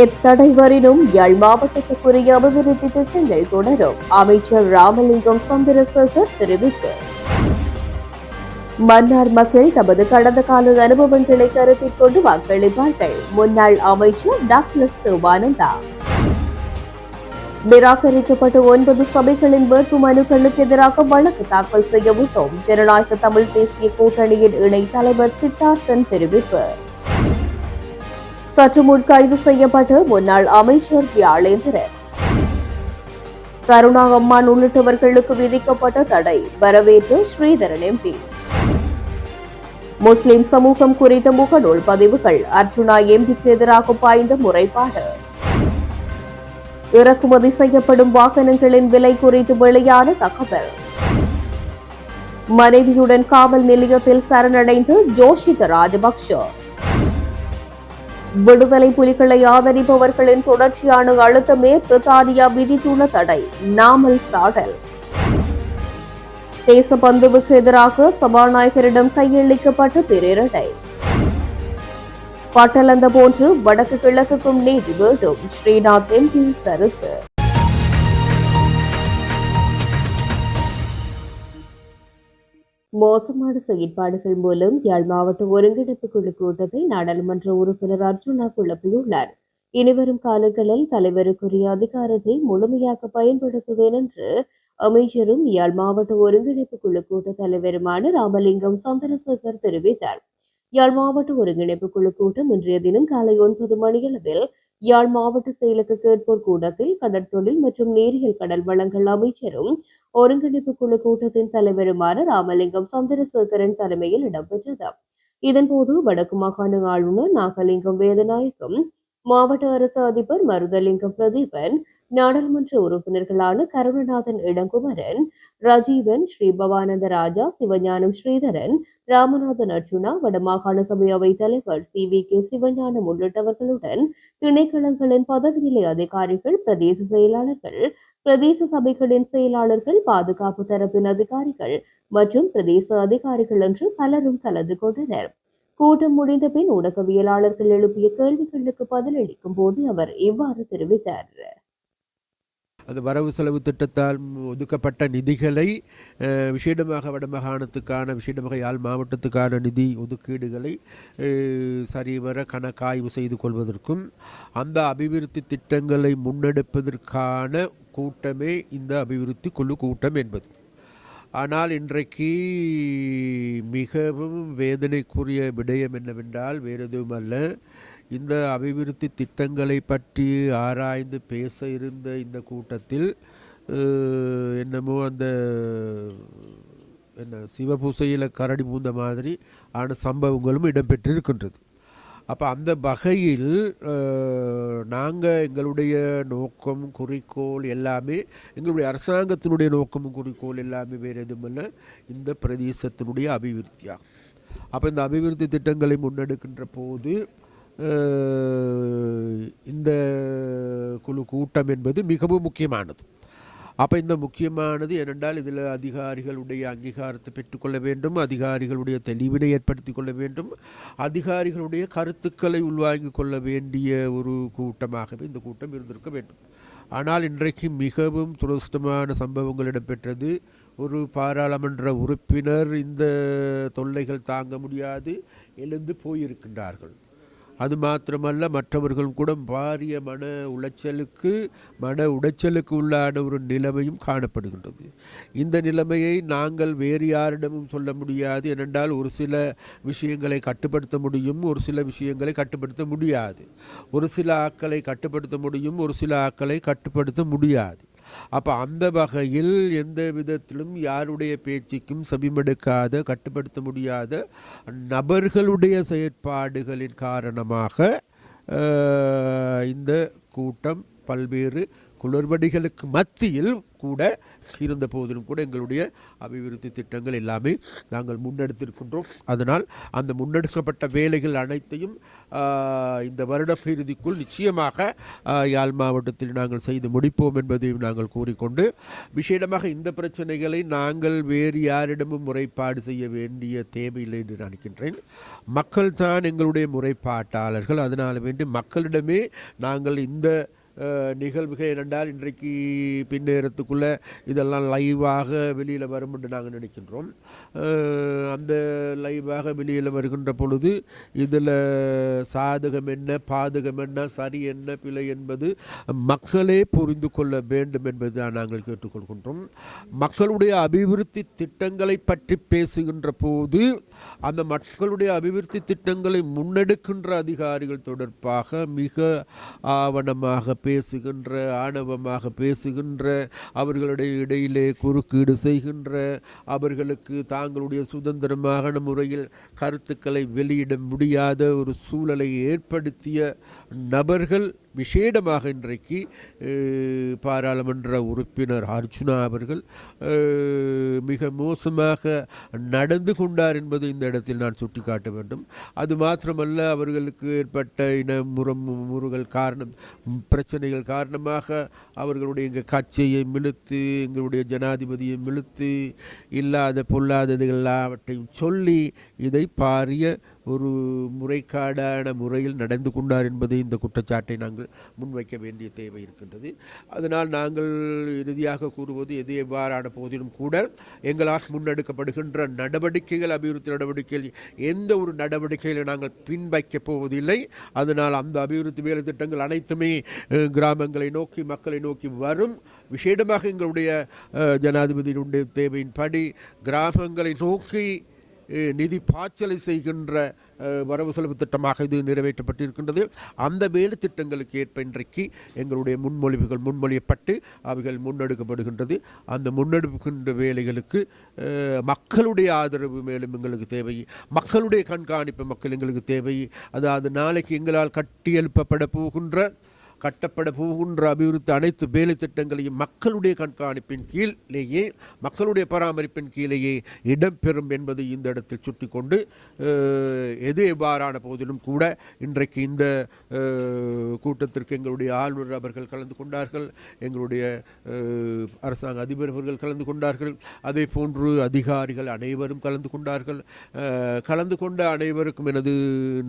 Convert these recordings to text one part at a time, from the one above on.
எத்தடைவரினும் யாழ் மாவட்டத்துக்குரிய அபிவிருத்தி திட்டங்கள் தொடரும். அமைச்சர் ராமலிங்கம் சந்திரசேகர் தெரிவிப்பு மன்னார் மக்கள் தமது கடந்த கால அனுபவங்களை கருத்தில் கொண்டு வாக்களிப்பார்கள். முன்னாள் அமைச்சர் டாக்டர் சிவானந்தா. நிராகரிக்கப்பட்ட ஒன்பது சபைகளின் வேட்பு மனுக்களுக்கு எதிராக வழக்கு தாக்கல் செய்ய விட்டோம். ஜனநாயக தமிழ் தேசிய கூட்டணியின் இணை தலைவர் சித்தார்த்தன் தெரிவிப்பு. சற்று முன் கைது செய்யப்பட்ட முன்னாள் அமைச்சர் வியாழேந்திரன் கருணா அம்மான் உள்ளிட்டவர்களுக்கு விதிக்கப்பட்ட தடை வரவேற்று ஸ்ரீதரன் எம்பி. முஸ்லிம் சமூகம் குறித்த முகநூல் பதிவுகள் அர்ஜுனா எம்பிக்கு எதிராக பாய்ந்த முறைப்பாடு. இறக்குமதி செய்யப்படும் வாகனங்களின் விலை குறித்து வெளியான தகவல். மனைவியுடன் காவல் நிலையத்தில் சரணடைந்து ஜோஷித ராஜபக்ஷ. விடுதலை புலிகளை ஆதரிப்பவர்களின் தொடர்ச்சியான அழுத்தமே பிரித்தானியா விதித்துள்ள தடை. நாமல் சாடல் தேசபந்துவுக்கு எதிராக சபாநாயகரிடம் கையளிக்கப்பட்ட பிரேரணை பட்டலந்த போன்று வடக்கு கிழக்குக்கும் நீதி வேண்டும். ஸ்ரீநாத் எம்பி கருத்து. மோசமான செயற்பாடுகள் மூலம் யாழ் மாவட்ட ஒருங்கிணைப்பு குழு கூட்டத்தை நாடாளுமன்ற உறுப்பினர் அர்ஜுனா குழப்பியுள்ளார். இனிவரும் காலங்களில் தலைவருக்குரிய அதிகாரத்தை முழுமையாக பயன்படுத்துவேன் என்று அமைச்சரும் யாழ் மாவட்ட ஒருங்கிணைப்பு குழு கூட்ட தலைவருமான ராமலிங்கம் சந்திரசேகர் தெரிவித்தார். யாழ் மாவட்ட ஒருங்கிணைப்பு குழு கூட்டம் இன்றைய தினம் காலை ஒன்பது மணியளவில் யாழ் மாவட்ட செயலக கேட்போர் கூடத்தில் கடற்தொழில் மற்றும் நேரியல் கடல் வளங்கள் அமைச்சரும் ஒருங்கிணைப்பு குழு கூட்டத்தின் தலைவருமான ராமலிங்கம் சந்திரசேகரன் தலைமையில் இடம்பெற்றது. இதன்போது வடக்கு மாகாண ஆளுநர் நாகலிங்கம் வேதநாயகம் மாவட்ட அரசு அதிபர் மருதலிங்கம் பிரதீபன் நாடாளுமன்ற உறுப்பினர்களான கருணநாதன் இளங்குமரன் ரஜீவன் ஸ்ரீ பவானந்த ராஜா சிவஞானம் ஸ்ரீதரன் ராமநாதன் அர்ஜுனா வடமாகாண சபை அவைத் தலைவர் சி வி கே சிவஞானம் உள்ளிட்டவர்களுடன் திணைக்களங்களின் பதவி நிலை அதிகாரிகள் பிரதேச செயலாளர்கள் பிரதேச சபைகளின் செயலாளர்கள் பாதுகாப்பு தரப்பின் அதிகாரிகள் மற்றும் பிரதேச அதிகாரிகள் என்று பலரும் கலந்து கொண்டனர். கூட்டம் முடிந்த பின் ஊடகவியலாளர்கள் எழுப்பிய கேள்விகளுக்கு பதிலளிக்கும் போது அவர் இவ்வாறு தெரிவித்தார். அந்த வரவு செலவு திட்டத்தால் ஒதுக்கப்பட்ட நிதிகளை விஷேடமாக வடமாகாணத்துக்கான விஷேடமாக யாழ் மாவட்டத்துக்கான நிதி ஒதுக்கீடுகளை சரிவர கணக்காய்வு செய்து கொள்வதற்கும் அந்த அபிவிருத்தி திட்டங்களை முன்னெடுப்பதற்கான கூட்டமே இந்த அபிவிருத்தி குழு கூட்டம் என்பது. ஆனால் இன்றைக்கு மிகவும் வேதனைக்குரிய விடயம் என்னவென்றால் வேறு எதுவும் அல்ல இந்த அபிவிருத்தி திட்டங்களை பற்றி ஆராய்ந்து பேச இருந்த இந்த கூட்டத்தில் என்னமோ அந்த என்ன சிவபூசையில் கரடி பூந்த மாதிரி ஆன சம்பவங்களும் இடம்பெற்றிருக்கின்றது. அப்போ அந்த வகையில் நாங்கள் எங்களுடைய நோக்கம் குறிக்கோள் எல்லாமே எங்களுடைய அரசாங்கத்தினுடைய நோக்கமும் குறிக்கோள் எல்லாமே வேறு எதுவுமில்ல இந்த பிரதேசத்தினுடைய அபிவிருத்தியாகும் அப்போ இந்த அபிவிருத்தி திட்டங்களை முன்னெடுக்கின்ற போது இந்த குழு கூட்டம் என்பது மிகவும் முக்கியமானது. அப்போ இந்த முக்கியமானது ஏனென்றால் இதில் அதிகாரிகளுடைய அங்கீகாரத்தை பெற்றுக்கொள்ள வேண்டும் அதிகாரிகளுடைய தெளிவினை ஏற்படுத்தி கொள்ள வேண்டும் அதிகாரிகளுடைய கருத்துக்களை உள்வாங்கிக் கொள்ள வேண்டிய ஒரு கூட்டமாகவே இந்த கூட்டம் இருந்திருக்க வேண்டும். ஆனால் இன்றைக்கு மிகவும் துரஷ்டமான சம்பவங்கள் இடம்பெற்றது. ஒரு பாராளுமன்ற உறுப்பினர் இந்த தொல்லைகள் தாங்க முடியாது எழுந்து போயிருக்கின்றார்கள். அது மாத்திரமல்ல மற்றவர்கள் கூட பாரிய மன உளைச்சலுக்கு மன உடைச்சலுக்கு உள்ளான ஒரு நிலைமையும் காணப்படுகின்றது. இந்த நிலைமையை நாங்கள் வேறு யாரிடமும் சொல்ல முடியாது. ஏனென்றால் ஒரு சில விஷயங்களை கட்டுப்படுத்த முடியும் ஒரு சில விஷயங்களை கட்டுப்படுத்த முடியாது. ஒரு சில ஆக்களை கட்டுப்படுத்த முடியும் ஒரு சில ஆக்களை கட்டுப்படுத்த முடியாது. அப்போ அந்த வகையில் எந்த விதத்திலும் யாருடைய பேச்சுக்கும் செபிமெடுக்காத கட்டுப்படுத்த முடியாத நபர்களுடைய செயற்பாடுகளின் காரணமாக இந்த கூட்டம் பல்வேறு குளறுபடிகளுக்கு மத்தியில் கூட இருந்த போதிலும் கூட எங்களுடைய அபிவிருத்தி திட்டங்கள் எல்லாமே நாங்கள் முன்னெடுத்திருக்கின்றோம். அதனால் அந்த முன்னெடுக்கப்பட்ட வேலைகள் அனைத்தையும் இந்த வருட இறுதிக்குள் நிச்சயமாக யாழ் மாவட்டத்தில் நாங்கள் செய்து முடிப்போம் என்பதையும் நாங்கள் கூறிக்கொண்டு விசேடமாக இந்த பிரச்சனைகளை நாங்கள் வேறு யாரிடமும் முறைப்பாடு செய்ய வேண்டிய தேவையில்லை என்று நினைக்கின்றேன். மக்கள் தான் எங்களுடைய முறைப்பாட்டாளர்கள். அதனால் வேண்டி மக்களிடமே நாங்கள் இந்த நிகழ்வுகள் என்றால் இன்றைக்கு பின்னேறத்துக்குள்ளே இதெல்லாம் லைவாக வெளியில் வரும் என்று நாங்கள் நினைக்கின்றோம். அந்த லைவாக வெளியில் வருகின்ற பொழுது இதில் சாதகம் என்ன பாதகம் என்ன சரி என்ன பிழை என்பது மக்களே புரிந்து கொள்ள வேண்டும் என்பது தான் நாங்கள் கேட்டுக்கொள்கின்றோம். மக்களுடைய அபிவிருத்தி திட்டங்களை பற்றி பேசுகின்ற போது அந்த மக்களுடைய அபிவிருத்தி திட்டங்களை முன்னெடுக்கின்ற அதிகாரிகள் தொடர்பாக மிக ஆவணமாக பேசுகின்ற ஆணவமாக பேசுகின்ற அவர்களுடைய இடையிலே குறுக்கீடு செய்கின்ற அவர்களுக்கு தாங்களுடைய சுதந்திரமான முறையில் கருத்துக்களை வெளியிட முடியாத ஒரு சூழலை ஏற்படுத்திய நபர்கள் விசேடமாக இன்றைக்கு பாராளுமன்ற உறுப்பினர் அர்ஜுனா அவர்கள் மிக மோசமாக நடந்து கொண்டார் என்பது இந்த இடத்தில் நான் சுட்டிக்காட்ட வேண்டும். அது மாத்திரமல்ல அவர்களுக்கு ஏற்பட்ட இன முறம் முறுகள் காரணம் பிரச்சனைகள் காரணமாக அவர்களுடைய எங்கள் கட்சியை மிழுத்து எங்களுடைய ஜனாதிபதியை மிழுத்து இல்லாத பொல்லாததுகள் எல்லாவற்றையும் சொல்லி இதை பாரிய ஒரு முறைக்காடான முறையில் நடந்து கொண்டார் என்பதை இந்த குற்றச்சாட்டை நாங்கள் முன்வைக்க வேண்டிய தேவை இருக்கின்றது. அதனால் நாங்கள் இறுதியாக கூறுவது எது எவ்வாறான போதிலும் கூட எங்களால் முன்னெடுக்கப்படுகின்ற நடவடிக்கைகள் அபிவிருத்தி நடவடிக்கைகள் எந்த ஒரு நடவடிக்கைகளை நாங்கள் பின்வைக்கப் போவதில்லை. அதனால் அந்த அபிவிருத்தி வேலை திட்டங்கள் அனைத்துமே கிராமங்களை நோக்கி மக்களை நோக்கி வரும். விசேடமாக எங்களுடைய ஜனாதிபதியினுடைய தேவையின்படி கிராமங்களை நோக்கி நிதி பாய்ச்சலை செய்கின்ற வரவு செலவு திட்டமாக இது நிறைவேற்றப்பட்டிருக்கின்றது. அந்த வேலை திட்டங்களுக்கு ஏற்ப இன்றைக்கு எங்களுடைய முன்மொழிவுகள் முன்மொழியப்பட்டு அவைகள் முன்னெடுக்கப்படுகின்றது. அந்த முன்னெடுக்கின்ற வேலைகளுக்கு மக்களுடைய ஆதரவு மேலும் எங்களுக்கு தேவை. மக்களுடைய கண்காணிப்பு மக்கள் எங்களுக்கு தேவை. அதாவது நாளைக்கு எங்களால் கட்டியெழுப்பப்பட போகின்ற கட்டப்பட போகின்ற அபிவிருத்தி அனைத்து வேலை திட்டங்களையும் மக்களுடைய கண்காணிப்பின் கீழேயே மக்களுடைய பராமரிப்பின் கீழேயே இடம்பெறும் என்பதை இந்த இடத்தில் சுட்டி கொண்டு எது எவ்வாறான போதிலும் கூட இன்றைக்கு இந்த கூட்டத்திற்கு எங்களுடைய ஆளுநர் அவர்கள் கலந்து கொண்டார்கள் எங்களுடைய அரசாங்க அதிபர் அவர்கள் கலந்து கொண்டார்கள் அதே போன்று அதிகாரிகள் அனைவரும் கலந்து கொண்டார்கள். கலந்து கொண்ட அனைவருக்கும் எனது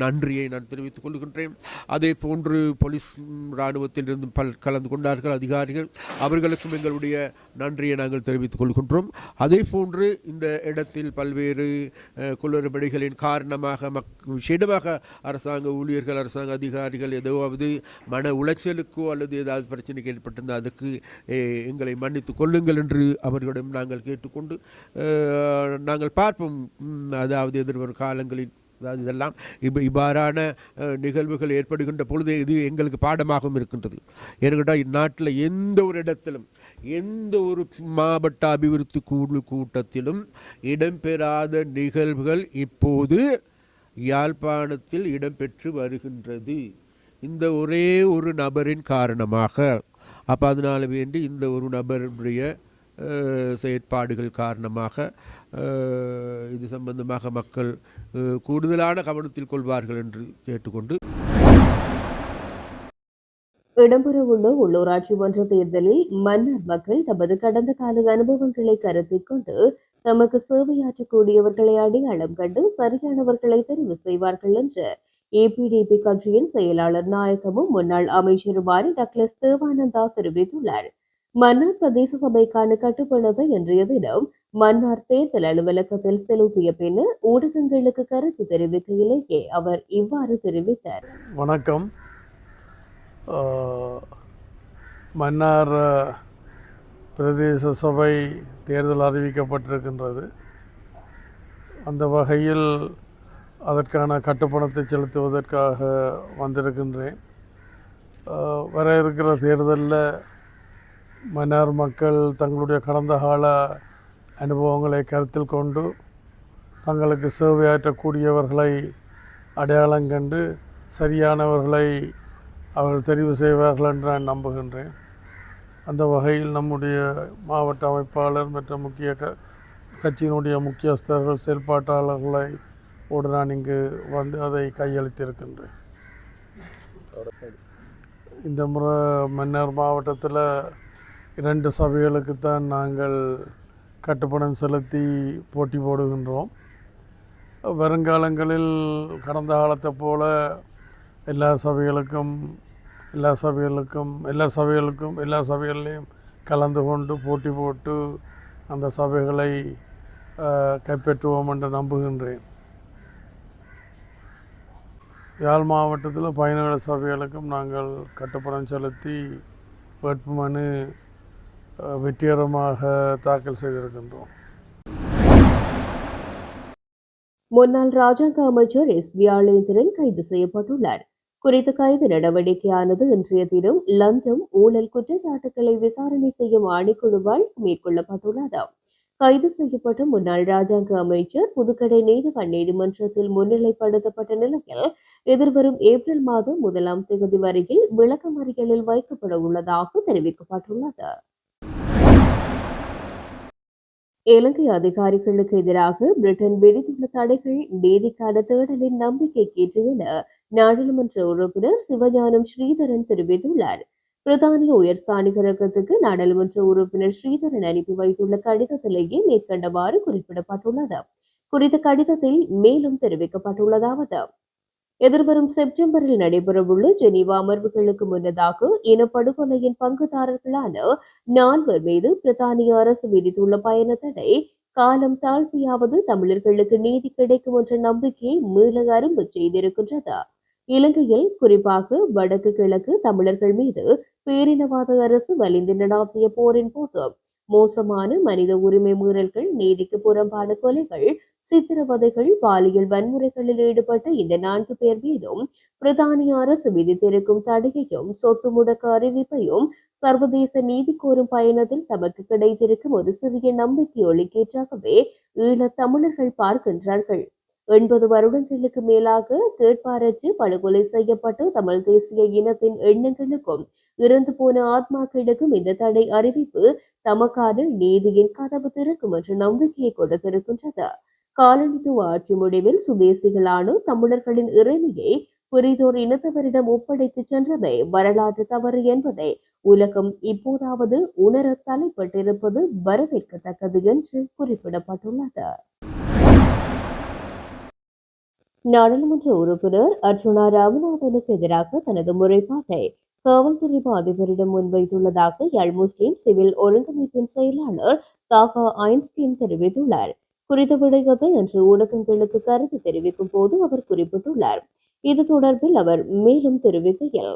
நன்றியை நான் தெரிவித்துக் கொள்கின்றேன். அதே போன்று போலீஸ் இராணுவத்திலிருந்து பல் கலந்து கொண்டார்கள் அதிகாரிகள். அவர்களுக்கும் எங்களுடைய நன்றியை நாங்கள் தெரிவித்துக் கொள்கின்றோம். அதே போன்று இந்த இடத்தில் பல்வேறு குளறுபடிகளின் காரணமாக மக் விசேடமாக அரசாங்க ஊழியர்கள் அரசாங்க அதிகாரிகள் ஏதாவது மன உளைச்சலுக்கோ அல்லது ஏதாவது பிரச்சனைக்கு ஏற்பட்டிருந்தால் அதுக்கு எங்களை மன்னித்து கொள்ளுங்கள் என்று அவர்களிடம் நாங்கள் கேட்டுக்கொண்டு நாங்கள் பார்ப்போம். அதாவது எதிர்வரும் காலங்களில் அதாவது இதெல்லாம் இப்போ இவ்வாறான நிகழ்வுகள் ஏற்படுகின்ற பொழுது இது எங்களுக்கு பாடமாகவும் இருக்கின்றது. ஏனென்றால் இந்நாட்டில் எந்த ஒரு இடத்திலும் எந்த ஒரு மாவட்ட அபிவிருத்தி குழு கூட்டத்திலும் இடம்பெறாத நிகழ்வுகள் இப்போது யாழ்ப்பாணத்தில் இடம்பெற்று வருகின்றது. இந்த ஒரே ஒரு நபரின் காரணமாக அப்போ அதனால் வேண்டி இந்த ஒரு நபருடைய செயற்பாடுகள் காரணமாக இது சம்பந்தமாக மக்கள் கூடுதலான கவனத்தில் கொள்வார்கள் என்று கேட்டுக்கொண்டு. இடம்பெறவுள்ள உள்ளூராட்சி மன்ற தேர்தலில் மன்னர் மக்கள் தமது கடந்த கால அனுபவங்களை கருத்தில் கொண்டு தமக்கு சேவையாற்றக்கூடியவர்களை அடையாளம் கண்டு சரியானவர்களை தெரிவு செய்வார்கள் என்று ஏபிடிபி கட்சியின் செயலாளர் நாயகமும் முன்னாள் அமைச்சருமான டக்ளஸ் தேவானந்தா தெரிவித்துள்ளார். மன்னார் பிரதேச சபைக்கான கட்டுப்பணத்தை இன்றைய தினம் மன்னார் தேர்தல் அலுவலகத்தில் செலுத்திய பின்னர் ஊடகங்களுக்கு கருத்து தெரிவிக்கையிலேயே அவர் இவ்வாறு தெரிவித்தார். வணக்கம். மன்னார் பிரதேச சபை தேர்தல் அறிவிக்கப்பட்டிருக்கின்றது. அந்த வகையில் அதற்கான கட்டுப்பணத்தை செலுத்துவதற்காக வந்திருக்கின்றேன். வர இருக்கிற தேர்தலில் மன்னார் மக்கள் தங்களுடைய கடந்த கால அனுபவங்களை கருத்தில் கொண்டு தங்களுக்கு சேவையாற்றக்கூடியவர்களை அடையாளம் கண்டு சரியானவர்களை அவர்கள் தெரிவு செய்வார்கள் என்று நான் நம்புகின்றேன். அந்த வகையில் நம்முடைய மாவட்ட அமைப்பாளர் மற்ற முக்கிய க கட்சியினுடைய முக்கியஸ்தர்கள் செயல்பாட்டாளர்களை ஓடு நான் இங்கு வந்து அதை கையளித்திருக்கின்றேன். இந்த முறை மன்னர் மாவட்டத்தில் இரண்டு சபைகளுக்குத்தான் நாங்கள் கட்டுப்பணம் செலுத்தி போட்டி போடுகின்றோம். வருங்காலங்களில் கடந்த காலத்தை போல எல்லா சபைகளுக்கும் எல்லா சபைகளுக்கும் எல்லா சபைகளுக்கும் எல்லா சபைகள்லேயும் கலந்து கொண்டு போட்டி போட்டு அந்த சபைகளை கைப்பற்றுவோம் என்று நம்புகின்றேன். யாழ் மாவட்டத்தில் பயணிகள் சபைகளுக்கும் நாங்கள் கட்டுப்பணம் செலுத்தி வேட்புமனு வெற்றிகரமாக தாக்கல் செய்திருக்கின்றோம். முன்னாள் ராஜாங்க அமைச்சர் எஸ். வியாளேந்திரன் கைது செய்யப்பட்டுள்ளார். குறித்த கைது நடவடிக்கையானது இன்றைய தினம் லஞ்சம் ஊழல் குற்றச்சாட்டுகளை விசாரணை செய்யும் ஆணைக்குழுவால் மேற்கொள்ளப்பட்டுள்ளது. கைது செய்யப்பட்ட முன்னாள் ராஜாங்க அமைச்சர் புதுக்கடை நீதிவான் நீதிமன்றத்தில் முன்னிலைப்படுத்தப்பட்ட நிலையில் எதிர்வரும் ஏப்ரல் மாதம் முதலாம் தேதி வரையில் விளக்கமறியலில் வைக்கப்பட உள்ளதாக தெரிவிக்கப்பட்டுள்ளது. இலங்கை அதிகாரிகளுக்கு எதிராக பிரிட்டன் விதித்துள்ள தடைகள் நீதிக்கான தேடலின் நம்பிக்கைக்கேற்று என நாடாளுமன்ற உறுப்பினர் சிவஞானம் ஸ்ரீதரன் தெரிவித்துள்ளார். பிரித்தானிய உயர்ஸ்தானிகரகத்துக்கு நாடாளுமன்ற உறுப்பினர் ஸ்ரீதரன் அனுப்பி வைத்துள்ள கடிதத்திலேயே மேற்கண்டவாறு குறிப்பிடப்பட்டுள்ளது. குறித்த கடிதத்தில் மேலும் தெரிவிக்கப்பட்டுள்ளதாவது எதிர்வரும் செப்டம்பரில் நடைபெறவுள்ள ஜெனீவா அமர்வுகளுக்கு முன்னதாக இனப்படுகொலையின் பங்குதாரர்களான நால்வர் மீது பிரித்தானிய அரசு விதித்துள்ள பயண தடை. காலம் தாழ்த்தியாவது தமிழர்களுக்கு நீதி கிடைக்கும் என்ற நம்பிக்கையை மீள அரும்பு செய்திருக்கின்றது. இலங்கையில் குறிப்பாக வடக்கு கிழக்கு தமிழர்கள் மீது பேரினவாத அரசு வலிந்து நடாத்திய போரின் போது மோசமான மனித உரிமை மீறல்கள் நீதிக்கு புறம்பான கொலைகள் சித்திரவதைகள் பாலியல் வன்முறைகளில் ஈடுபட்ட இந்த நான்கு பேர் மீதும் பிரித்தானிய அரசு விதித்திருக்கும் தடையையும் சொத்து முடக்க அறிவிப்பையும் சர்வதேச நீதி கோரும் பயணத்தில் தமக்கு கிடைத்திருக்கும் ஒரு சிறிய நம்பிக்கை ஒளிக்கேற்றாகவே ஈழத் தமிழர்கள் பார்க்கின்றார்கள். எண்பது வருடங்களுக்கு மேலாக கேட்பாரற்று படுகொலை செய்யப்பட்டு தமிழ் தேசிய இனத்தின் எண்ணங்களுக்கும் இறந்து போன ஆத்மாக்களுக்கும் இந்த தடை அறிவிப்பு தமக்கான நீதியின் கதவு திறக்கும் என்ற நம்பிக்கையை கொடுத்திருக்கின்றது. காலனித்துவ ஆட்சி முடிவில் சுதேசிகளான தமிழர்களின் இறைமையை புரிதோர் இனத்தவரிடம் ஒப்படைத்து சென்றமை வரலாற்று தவறு என்பதை உலகம் இப்போதாவது உணர தலைப்பட்டிருப்பது வரவேற்கத்தக்கது என்று குறிப்பிடப்பட்டுள்ளது. நாடாளுமன்ற உறுப்பினர் அர்ஜுனா ராமநாதனுக்கு எதிராக தனது முறைப்பாட்டை காவல்துறை அதிபரிடம் முன்வைத்துள்ளதாக யாழ் முஸ்லிம் சிவில் ஒழுங்கமைப்பின் செயலாளர் தாகா ஐன்ஸ்டீன் தெரிவித்துள்ளார். குறித்த விடயத்தை இன்று ஊடகங்களுக்கு கருத்து தெரிவிக்கும் போது அவர் குறிப்பிட்டுள்ளார். இது தொடர்பில் அவர் மேலும் தெரிவிக்கையில்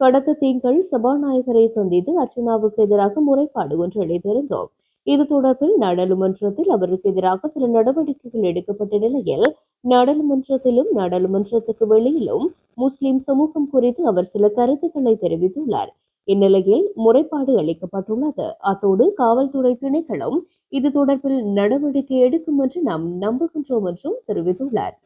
கடந்த திங்கள் சபாநாயகரை சந்தித்து அர்ச்சனாவுக்கு எதிராக முறைப்பாடு ஒன்று அளித்திருந்தோம். இது தொடர்பில் நாடாளுமன்றத்தில் அவருக்கு எதிராக சில நடவடிக்கைகள் எடுக்கப்பட்ட நிலையில் நாடாளுமன்றத்திலும் நாடாளுமன்றத்துக்கு வெளியிலும் முஸ்லிம் சமூகம் குறித்து அவர் சில கருத்துக்களை தெரிவித்துள்ளார். இந்நிலையில் முறைப்பாடு அளிக்கப்பட்டுள்ளது. அத்தோடு காவல்துறை திணைக்களம் இது தொடர்பில் நடவடிக்கை எடுக்கும் என்று நாம் நம்புகின்றோம் என்றும் தெரிவித்துள்ளார்.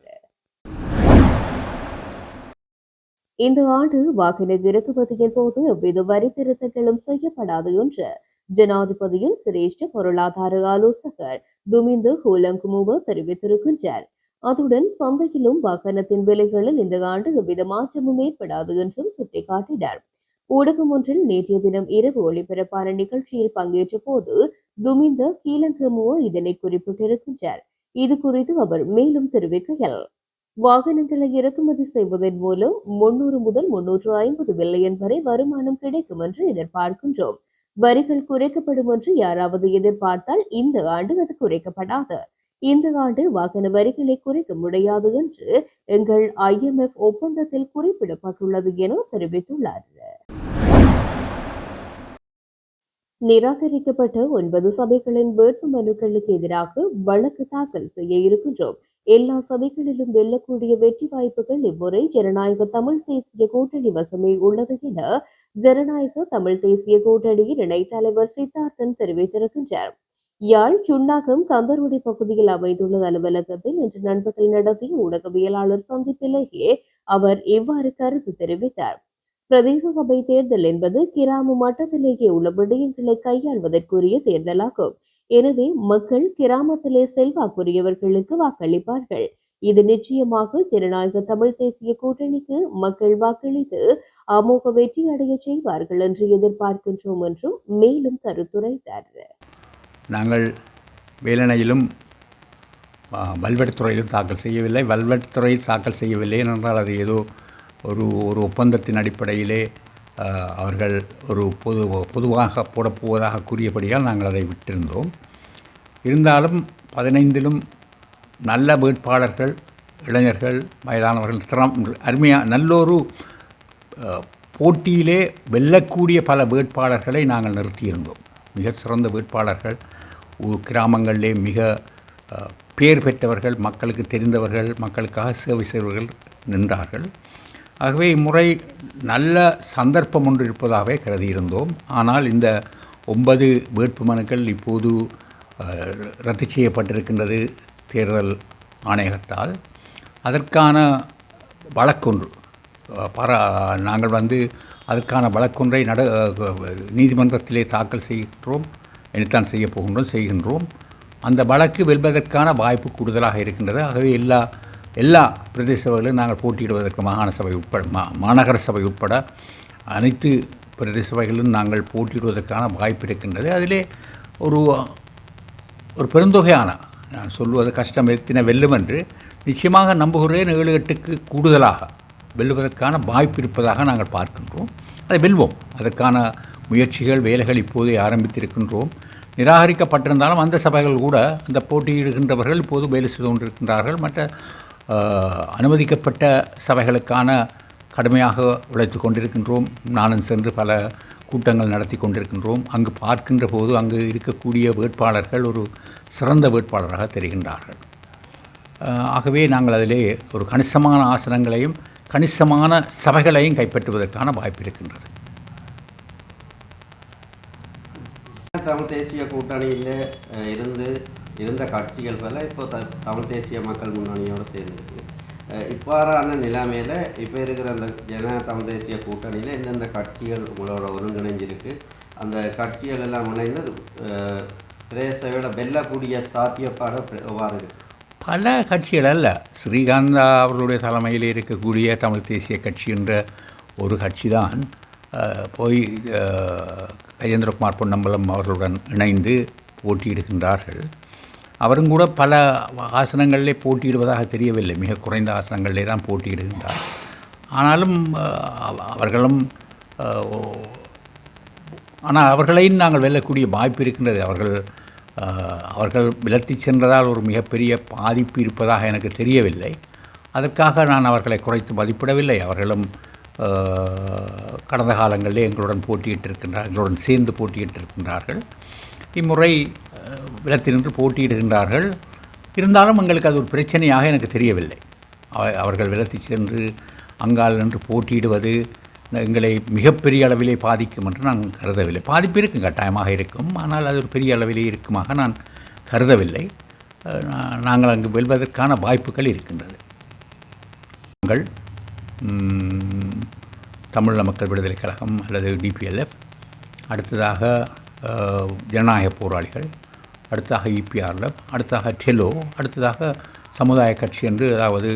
இந்த ஆண்டு வாகன இறக்குமதியின் போது எவ்வித வரி திருத்தங்களும் செய்யப்படாது என்று ஜனாதிபதியின் சிரேஷ்ட பொருளாதார ஆலோசகர் துமிந்து ஹோலங்குமுவ தெரிவித்திருக்கின்றார். அத்துடன் சந்தையிலும் வாகனத்தின் விலைகளில் இந்த ஆண்டு எவ்வித மாற்றமும் ஏற்படாது என்றும் சுட்டிக்காட்டினார். ஊடகம் ஒன்றில் நேற்றைய தினம் இரவு ஒளிபரப்பான நிகழ்ச்சியில் பங்கேற்ற போது துமிந்த கீலங்கமுவ இதனை குறிப்பிட்டிருக்கின்றார். இது குறித்து அவர் மேலும் தெரிவிக்கையில் வாகனங்களை இறக்குமதி செய்வதன் மூலம் முன்னூறு முதல் முன்னூற்று ஐம்பது பில்லியன் வரை வருமானம் கிடைக்கும் என்று எதிர்பார்க்கின்றோம். வரிகள் குறைக்கப்படும் என்று யாராவது எதிர்பார்த்தால் இந்த ஆண்டு அது குறைக்கப்படாது. இந்த ஆண்டு வாகன வரிகளை குறைக்க முடியாது என்று எங்கள் ஐஎம்எஃப் ஒப்பந்தத்தில் குறிப்பிடப்பட்டுள்ளது என தெரிவித்துள்ளார். நிராகரிக்கப்பட்ட ஒன்பது சபைகளின் வேட்பு மனுக்களுக்கு எதிராக வழக்கு தாக்கல் செய்ய இருக்கின்றோம். எல்லா சபைகளிலும் வெல்லக்கூடிய வெற்றி வாய்ப்புகள் இம்முறை ஜனநாயக தமிழ் தேசிய கூட்டணி வசமே உள்ளது என ஜனநாயக தமிழ் தேசிய கூட்டணியின் இணைத் தலைவர் சித்தார்த்தன் தெரிவித்திருக்கின்றார். யாழ் சுண்ணாகம் கந்தருடி பகுதியில் அமைந்துள்ள அலுவலகத்தில் இன்று நண்பர்கள் நடத்திய ஊடகவியலாளர் சந்திப்பிலேயே அவர் இவ்வாறு கருத்து தெரிவித்தார். பிரதேச சபை தேர்தல் என்பது கிராம மட்டத்திலேயே உள்ள விடயங்களை கையாள்வதற்குரிய தேர்தலாகும். எனவே மக்கள் கிராமத்திலே செல்வாக்குரியவர்களுக்கு வாக்களிப்பார்கள். இது நிச்சயமாக ஜனநாயக தமிழ் தேசிய கூட்டணிக்கு மக்கள் வாக்களித்து அமோக வெற்றி அடைய செய்வார்கள் என்று எதிர்பார்க்கின்றோம் என்றும் மேலும் கருத்துரைத்தார். நாங்கள் வேலனையிலும் வல்வெட்டுத்துறையிலும் தாக்கல் செய்யவில்லை. வல்வெட்டுத்துறையில் தாக்கல் செய்யவில்லை என்றால் அது ஏதோ ஒரு ஒரு ஒப்பந்தத்தின் அடிப்படையிலே அவர்கள் ஒரு பொது பொதுவாக போடப்போவதாக கூறியபடியால் நாங்கள் அதை விட்டிருந்தோம். இருந்தாலும் பதினைந்திலும் நல்ல வேட்பாளர்கள் இளைஞர்கள் வயதானவர்கள் திறம் அருமையாக நல்லொரு போட்டியிலே வெல்லக்கூடிய பல வேட்பாளர்களை நாங்கள் நிறுத்தியிருந்தோம். மிக சிறந்த வேட்பாளர்கள் ஊர் கிராமங்களிலே மிக பேர் பெற்றவர்கள் மக்களுக்கு தெரிந்தவர்கள் மக்களுக்காக சேவை செய்வர்கள் நின்றார்கள். ஆகவே இம்முறை நல்ல சந்தர்ப்பம் ஒன்று இருப்பதாகவே கருதியிருந்தோம். ஆனால் இந்த ஒன்பது வேட்புமனுக்கள் இப்போது ரத்து செய்யப்பட்டிருக்கின்றது தேர்தல் ஆணையகத்தால். அதற்கான வழக்கொன்று பர நாங்கள் வந்து அதற்கான வழக்கொன்றை நட நீதிமன்றத்திலே தாக்கல் செய்கின்றோம் இனித்தான் செய்ய போகின்றோம் செய்கின்றோம். அந்த வழக்கு வெல்வதற்கான வாய்ப்பு கூடுதலாக இருக்கின்றது. ஆகவே எல்லா எல்லா பிரதேச சபைகளிலும் நாங்கள் போட்டியிடுவதற்கு மாகாண சபை உட்பட மா மாநகர சபை உட்பட அனைத்து பிரதேச சபைகளிலும் நாங்கள் போட்டியிடுவதற்கான வாய்ப்பு இருக்கின்றது. அதிலே ஒரு ஒரு பெருந்தொகையான நான் சொல்வது கஷ்டம் எத்தின வெல்லும் என்று நிச்சயமாக நம்புகிறேன் ஏழு எட்டுக்கு கூடுதலாக வெல்லுவதற்கான வாய்ப்பு இருப்பதாக நாங்கள் பார்க்கின்றோம். அதை வெல்வோம். அதற்கான முயற்சிகள் வேலைகள் இப்போதே ஆரம்பித்திருக்கின்றோம். நிராகரிக்கப்பட்டிருந்தாலும் அந்த சபைகள் கூட அந்த போட்டியிடுகின்றவர்கள் இப்போது வேலை செய்து கொண்டிருக்கின்றார்கள். மற்ற அனுமதிக்கப்பட்ட சபைகளுக்கான கடுமையாக உழைத்து கொண்டிருக்கின்றோம். நானும் சென்று பல கூட்டங்கள் நடத்தி கொண்டிருக்கின்றோம். அங்கு பார்க்கின்ற போது அங்கு இருக்கக்கூடிய வேட்பாளர்கள் ஒரு சிறந்த வேட்பாளராக தெரிகின்றார்கள். ஆகவே நாங்கள் அதிலே ஒரு கணிசமான ஆசனங்களையும் கணிசமான சபைகளையும் கைப்பற்றுவதற்கான வாய்ப்பு இருக்கின்றது. தமிழ் தேசிய கூட்டணியில் இருந்து இருந்த கட்சிகள் பல இப்போ த தமிழ் தேசிய மக்கள் முன்னணியோடு சேர்ந்துருக்கு. இவ்வாறான நிலைமையில் இப்போ இருக்கிற அந்த ஜன தமிழ் தேசிய கூட்டணியில் எந்தெந்த கட்சிகள் உங்களோட ஒருங்கிணைஞ்சிருக்கு. அந்த கட்சிகள் எல்லாம் இணைந்து அஹ், பிரதேச வெல்லக்கூடிய சாத்தியப்பாடு எவ்வாறு இருக்கு? பல கட்சிகள் அல்ல. ஸ்ரீகாந்தா அவர்களுடைய தலைமையில் இருக்கக்கூடிய தமிழ் தேசிய கட்சி என்ற ஒரு கட்சி தான் போய் கஜேந்திரகுமார் பொன்னம்பலம் அவர்களுடன் இணைந்து போட்டியிடுகின்றார்கள். அவரும் கூட பல ஆசனங்களிலே போட்டியிடுவதாக தெரியவில்லை. மிக குறைந்த ஆசனங்களிலே தான் போட்டியிடுகின்றார். ஆனாலும் அவர்களும் ஆனால் அவர்களையும் நாங்கள் வெல்லக்கூடிய வாய்ப்பு இருக்கின்றது. அவர்கள் அவர்கள் விலத்தி சென்றதால் ஒரு மிகப்பெரிய பாதிப்பு இருப்பதாக எனக்கு தெரியவில்லை. அதற்காக நான் அவர்களை குறைத்து மதிப்பிடவில்லை. அவர்களும் கடந்த காலங்களிலே எங்களுடன் போட்டியிட்டிருக்கின்றார் எங்களுடன் சேர்ந்து போட்டியிட்டிருக்கின்றார்கள். இம்முறை விலத்தி நின்று போட்டியிடுகின்றார்கள். இருந்தாலும் எங்களுக்கு அது ஒரு பிரச்சனையாக எனக்கு தெரியவில்லை. அவ- அவர்கள் விலத்தி சென்று அங்கால் நின்று போட்டியிடுவது எங்களை மிகப்பெரிய அளவிலே பாதிக்கும் என்று நான் கருதவில்லை. பாதிப்பு இருக்கும் கட்டாயமாக இருக்கும். ஆனால் அது ஒரு பெரிய அளவிலே இருக்குமாக நான் கருதவில்லை. நாங்கள் அங்கு வெல்வதற்கான வாய்ப்புகள் இருக்கின்றது. நாங்கள் தமிழ் மக்கள் விடுதலை கழகம் அல்லது டிபிஎல்எஃப் அடுத்ததாக ஜனநாயக போராளிகள். அடுத்ததாக இபிஆரில் அடுத்ததாக டெலோ அடுத்ததாக சமுதாய கட்சி என்று அதாவது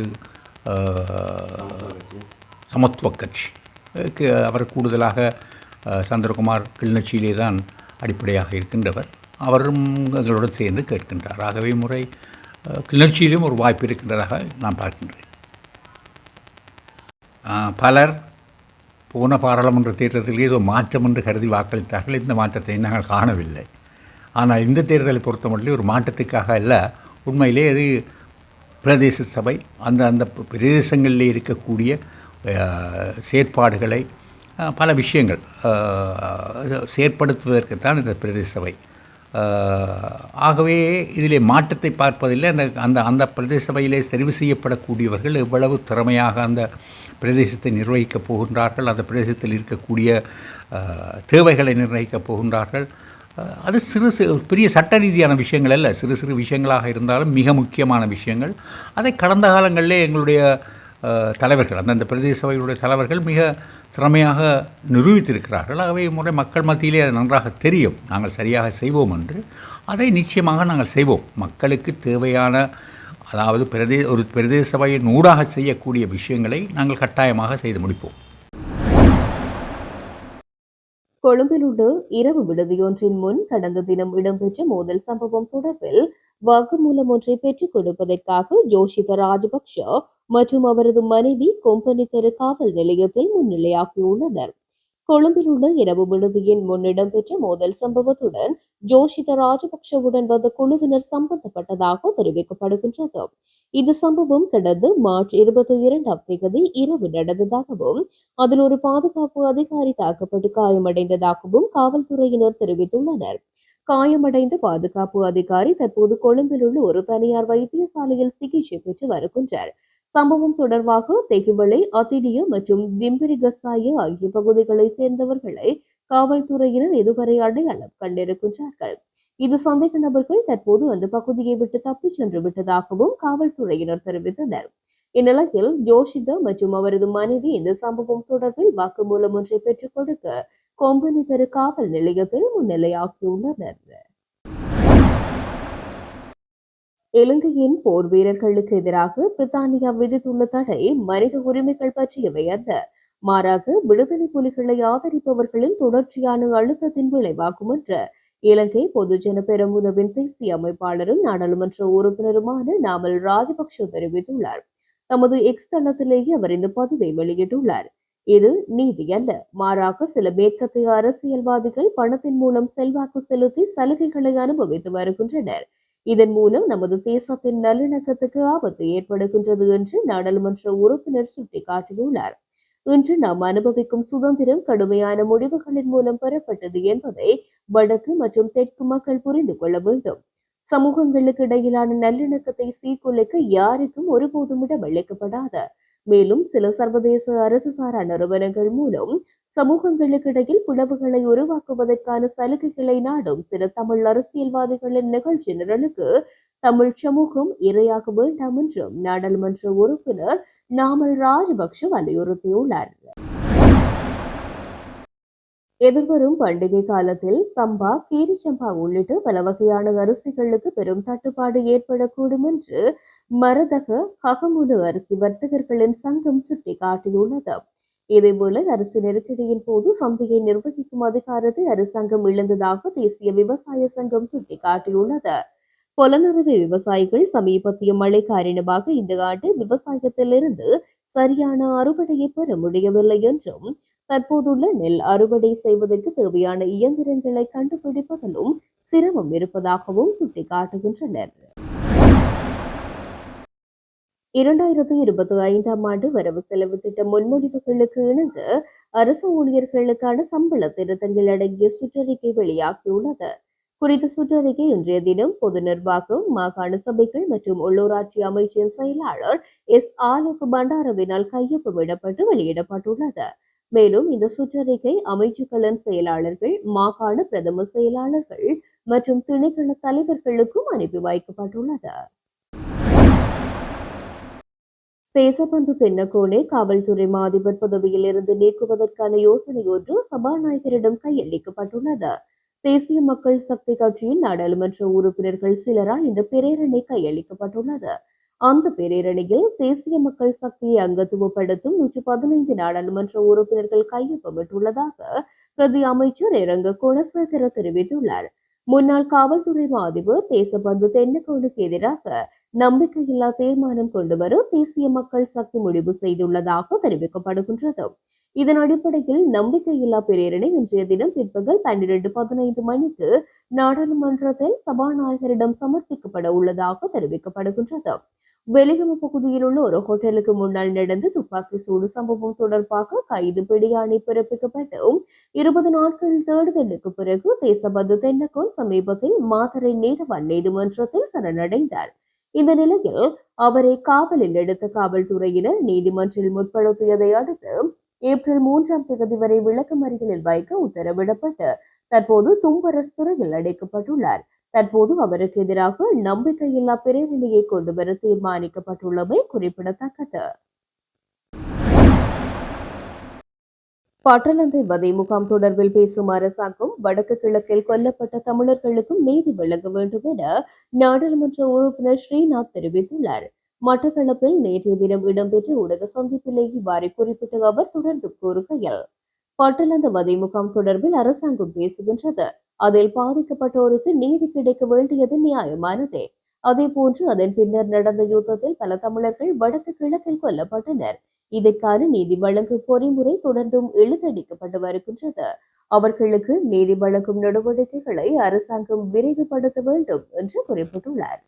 சமத்துவ கட்சி. அவர் கூடுதலாக சந்திரகுமார் கிளிநொச்சியிலே தான் அடிப்படையாக இருக்கின்றவர். அவரும் எங்களுடன் சேர்ந்து கேட்கின்றார். ஆகவே முறை கிளர்ச்சியிலும் ஒரு வாய்ப்பு இருக்கின்றதாக நான் பார்க்கின்றேன். பலர் போன பாராளுமன்ற தேர்தலில் ஏதோ மாற்றம் என்று கருதி வாக்களித்தார்கள். இந்த மாற்றத்தை நாங்கள் காணவில்லை. ஆனால் இந்த தேர்தலை பொறுத்தமட்டில் ஒரு மாற்றத்துக்காக அல்ல. உண்மையிலே அது பிரதேச சபை அந்த அந்த பிரதேசங்களிலே இருக்கக்கூடிய செயற்பாடுகளை பல விஷயங்கள் ஆஹ், செயற்படுத்துவதற்குத்தான் இந்த பிரதேச சபை. ஆகவே இதிலே மாற்றத்தை பார்ப்பதில்லை. அந்த அந்த அந்த பிரதேச சபையிலே தெரிவு செய்யப்படக்கூடியவர்கள் எவ்வளவு திறமையாக அந்த பிரதேசத்தை நிர்வகிக்கப் போகின்றார்கள் அந்த பிரதேசத்தில் இருக்கக்கூடிய தேவைகளை நிர்ணயிக்கப் போகின்றார்கள். அது சிறு சிறு பெரிய சட்ட ரீதியான விஷயங்கள் அல்ல. சிறு சிறு விஷயங்களாக இருந்தாலும் மிக முக்கியமான விஷயங்கள். அதை கடந்த காலங்களிலே எங்களுடைய தலைவர்கள் அந்தந்த பிரதேச சபைகளுடைய தலைவர்கள் மிக திறமையாக நிரூபித்திருக்கிறார்கள். ஆகவே முறை மக்கள் மத்தியிலே அது நன்றாக தெரியும். நாங்கள் சரியாக செய்வோம் என்று. அதை நிச்சயமாக நாங்கள் செய்வோம். மக்களுக்கு தேவையான அதாவது பிரதே ஒரு பிரதேச சபையின் ஊடாக செய்யக்கூடிய விஷயங்களை நாங்கள் கட்டாயமாக செய்து முடிப்போம். கொழும்பில் உள்ள இரவு விடுதியொன்றின் முன் கடந்த தினம் இடம்பெற்ற மோதல் சம்பவம் தொடர்பில் வாக்குமூலம் ஒன்றை பெற்றுக் கொடுப்பதற்காக ஜோஷித ராஜபக்ஷ மற்றும் அவரது மனைவி கொம்பனி தெரு காவல் நிலையத்தில் முன்னிலையாகியுள்ளனர். கொழும்பில் உள்ள இரவு விடுதியின் முன் இடம்பெற்ற மோதல் சம்பவத்துடன் ஜோஷித ராஜபக்ஷவுடன் வந்த குழுவினர் சம்பந்தப்பட்டதாக தெரிவிக்கப்படுகின்றது. இந்த சம்பவம் கடந்த மார்ச் இருபத்தி இரண்டாம் தேதி இரவு நடந்ததாகவும் அதில் ஒரு பாதுகாப்பு அதிகாரி தாக்கப்பட்டு காயமடைந்ததாகவும் காவல்துறையினர் தெரிவித்துள்ளனர். காயமடைந்த பாதுகாப்பு அதிகாரி தற்போது கொழும்பில் உள்ள ஒரு தனியார் வைத்தியசாலையில் சிகிச்சை பெற்று வருகின்றார். சம்பவம் தொடர்பாக தெகுவளை அத்திடிய மற்றும் திம்பிரிகசாய ஆகிய பகுதிகளை சேர்ந்தவர்களை காவல்துறையினர் இதுவரை அடையாளம் கண்டிருக்கின்றார்கள். இது சந்தேக நபர்கள் தற்போது அந்த பகுதியை விட்டு தப்பிச் சென்று விட்டதாகவும் காவல்துறையினர் தெரிவித்தனர். இந்நிலையில் ஜோஷிதா மற்றும் அவரது மனைவி இந்த சம்பவம் தொடர்பில் வாக்குமூலம் ஒன்றை பெற்றுக் கொடுக்க கொம்பனி தெரு காவல் நிலையத்தில் முன்னிலையாகியுள்ளனர் இலங்கையின் போர் வீரர்களுக்கு எதிராக பிரித்தானியா விதித்துள்ள தடை மனித உரிமைகள் பற்றியவை அல்ல. மாறாக விடுதலை புலிகளை ஆதரிப்பவர்களின் தொடர்ச்சியான அழுத்தத்தின் விளைவாகும் என்று இலங்கை பொதுஜன பெரமுனவின் தேசிய அமைப்பாளரும் நாடாளுமன்ற உறுப்பினருமான நாமல் ராஜபக்ஷ தெரிவித்துள்ளார். தமது எக்ஸ் தளத்திலேயே அவர் இந்த பதிவை வெளியிட்டுள்ளார். இது நீதி அல்ல. மாறாக சில மேற்கத்திய அரசியல்வாதிகள் பணத்தின் மூலம் செல்வாக்கு செலுத்தி சலுகைகளை அனுபவித்து வருகின்றனர். இதன் மூலம் நமது தேசத்தின் நல்லிணக்கத்துக்கு ஆபத்து ஏற்படுகின்றது என்று நாடாளுமன்ற உறுப்பினர் சுட்டிக்காட்டியுள்ளார். இன்று நாம் அனுபவிக்கும் சுதந்திரம் கடுமையான முடிவுகளின் மூலம் பெறப்பட்டது என்பதை வடக்கு மற்றும் தெற்கு மக்கள் புரிந்து கொள்ள வேண்டும். சமூகங்களுக்கு இடையிலான நல்லிணக்கத்தை சீர்குலைக்க யாருக்கும் ஒருபோதும் இடமளிக்கப்படாத. மேலும் சில சர்வதேச அரசு சாரா நிறுவனங்கள் மூலம் சமூகங்களுக்கு இடையில் பிளவுகளை உருவாக்குவதற்கான சலுகைகளை நாடும் சில தமிழ் அரசியல்வாதிகளின் நிகழ்ச்சி நிரலுக்கு தமிழ் சமூகம் இரையாக வேண்டாம் என்றும் நாடாளுமன்ற உறுப்பினர் நாமல் ராஜபக்ஷ வலியுறுத்தியுள்ளார். எதிர்வரும் பண்டிகை காலத்தில் சம்பா கீரிச்சம்பா உள்ளிட்ட பல வகையான அரிசிகளுக்கு பெரும் தட்டுப்பாடு ஏற்படக்கூடும் என்று மரதக ககமுலு அரிசி வர்த்தகர்களின் சங்கம் சுட்டிக்காட்டியுள்ளது. இதேபோல அரசு நெருக்கடியின் போது சந்தையை நிர்வகிக்கும் அதிகாரத்தை அரசாங்கம் இழந்ததாக தேசிய விவசாய சங்கம் சுட்டிக்காட்டியுள்ளது. பொலனறுவை விவசாயிகள் சமீபத்திய மழை காரணமாக இந்த ஆண்டு விவசாயத்திலிருந்து சரியான அறுவடையை பெற முடியவில்லை என்றும் தற்போதுள்ள நெல் அறுவடை செய்வதற்கு தேவையான இயந்திரங்களை கண்டுபிடிப்பதிலும் சிரமம் இருப்பதாகவும் சுட்டிக்காட்டுகின்றனர். இரண்டாயிரத்தி இருபத்தி ஐந்தாம் ஆண்டு வரவு செலவு திட்ட முன்மொழிவுகளுக்கு இணங்க அரசு ஊழியர்களுக்கான சம்பள திருத்தங்கள் அடங்கிய சுற்றறிக்கை வெளியாகியுள்ளது. குறித்த சுற்றறிக்கை இன்றைய தினம் பொது நிர்வாகம் மாகாண சபைகள் மற்றும் உள்ளூராட்சி அமைச்சின் செயலாளர் எஸ். ஆலோக் பண்டாரவினால் கையொப்பமிடப்பட்டு வெளியிடப்பட்டுள்ளது. மேலும் இந்த சுற்றறிக்கை அமைச்சுக்களின் செயலாளர்கள் மாகாண பிரதம செயலாளர்கள் மற்றும் திணைக்கள தலைவர்களுக்கும் அனுப்பி வைக்கப்பட்டுள்ளது. தேசபந்து தென்னக்கோனை காவல்துறை மாதிபர் பதவியில் இருந்து நீக்குவதற்கான யோசனை ஒன்று சபாநாயகரிடம் கையளிக்கப்பட்டுள்ளது. தேசிய மக்கள் சக்தி கட்சியின் நாடாளுமன்ற உறுப்பினர்கள் சிலரால் இந்த பிரேரணை கையளிக்கப்பட்டுள்ளது. அந்த பிரேரணையில் தேசிய மக்கள் சக்தியை அங்கத்துவப்படுத்தும் நூற்றி பதினைந்து நாடாளுமன்ற உறுப்பினர்கள் கையொப்பமிட்டுள்ளதாக பிரதி அமைச்சர் இரங்க குணசேகர தெரிவித்துள்ளார். முன்னாள் காவல்துறை மாதிபர் தேசபந்து தென்னகோனுக்கு எதிராக நம்பிக்கையில்லா தீர்மானம் கொண்டு வர தேசிய மக்கள் சக்தி முடிவு செய்துள்ளதாக தெரிவிக்கப்படுகின்றது. இதன் அடிப்படையில் நம்பிக்கையில்லா பிரேரணை இன்றைய தினம் பிற்பகல் பன்னிரண்டு பதினைந்து மணிக்கு நாடாளுமன்றத்தில் சபாநாயகரிடம் சமர்ப்பிக்கப்பட உள்ளதாக தெரிவிக்கப்படுகின்றது. வெளிகம பகுதியில் உள்ள ஒரு ஹோட்டலுக்கு முன்னால் நடந்த துப்பாக்கி சூடு சம்பவம் தொடர்பாக கைது பிடியாணை பிறப்பிக்கப்பட்டும் இருபது நாட்கள் தேடுதலுக்கு பிறகு தேசபந்து தென்னக்கோன் சமீபத்தில் மாதரை நேரவன் நீதிமன்றத்தில் சரணடைந்தார். இந்த நிலையில் அவரை காவலில் எடுத்த காவல்துறையினர் நீதிமன்றில் முற்படுத்தியதை அடுத்து ஏப்ரல் மூன்றாம் தேதி வரை விளக்கமறியலில் வைக்க உத்தரவிடப்பட்டு தற்போது தும்பரஸ் துறையில் அடைக்கப்பட்டுள்ளார். தற்போது அவருக்கு எதிராக நம்பிக்கையில்லா பிரேரணையை கொண்டுவர தீர்மானிக்கப்பட்டுள்ளமை குறிப்பிடத்தக்கது. பட்டளந்தை வதை முகாம் தொடர்பில் பேசும் அரசாங்கம் வடக்கு கிழக்கில் கொல்லப்பட்ட தமிழர்களுக்கும் நீதி வழங்க வேண்டும் என நாடாளுமன்ற உறுப்பினர் ஸ்ரீநாத் தெரிவித்துள்ளார். மட்டக்களப்பில் நேற்றைய தினம் இடம்பெற்ற ஊடக சந்திப்பிலேயே இவ்வாறு குறிப்பிட்ட அவர் தொடர்ந்து கூறுகையில் பட்டளந்த வதை முகாம் தொடர்பில் அரசாங்கம் பேசுகின்றது. அதில் பாதிக்கப்பட்டோருக்கு நீதி கிடைக்க வேண்டியது நியாயமானதே. அதே போன்று அதன் பின்னர் நடந்த யுத்தத்தில் பல தமிழர்கள் வடக்கு கிழக்கில் கொல்லப்பட்டனர். இதற்கான நீதி வழங்கும் பொறிமுறை தொடர்ந்தும் இழுத்தடிக்கப்பட்டு வருகின்றது. அவர்களுக்கு நீதி வழங்கும் நடவடிக்கைகளை அரசாங்கம் விரைவுபடுத்த வேண்டும் என்று குறிப்பிட்டுள்ளார்.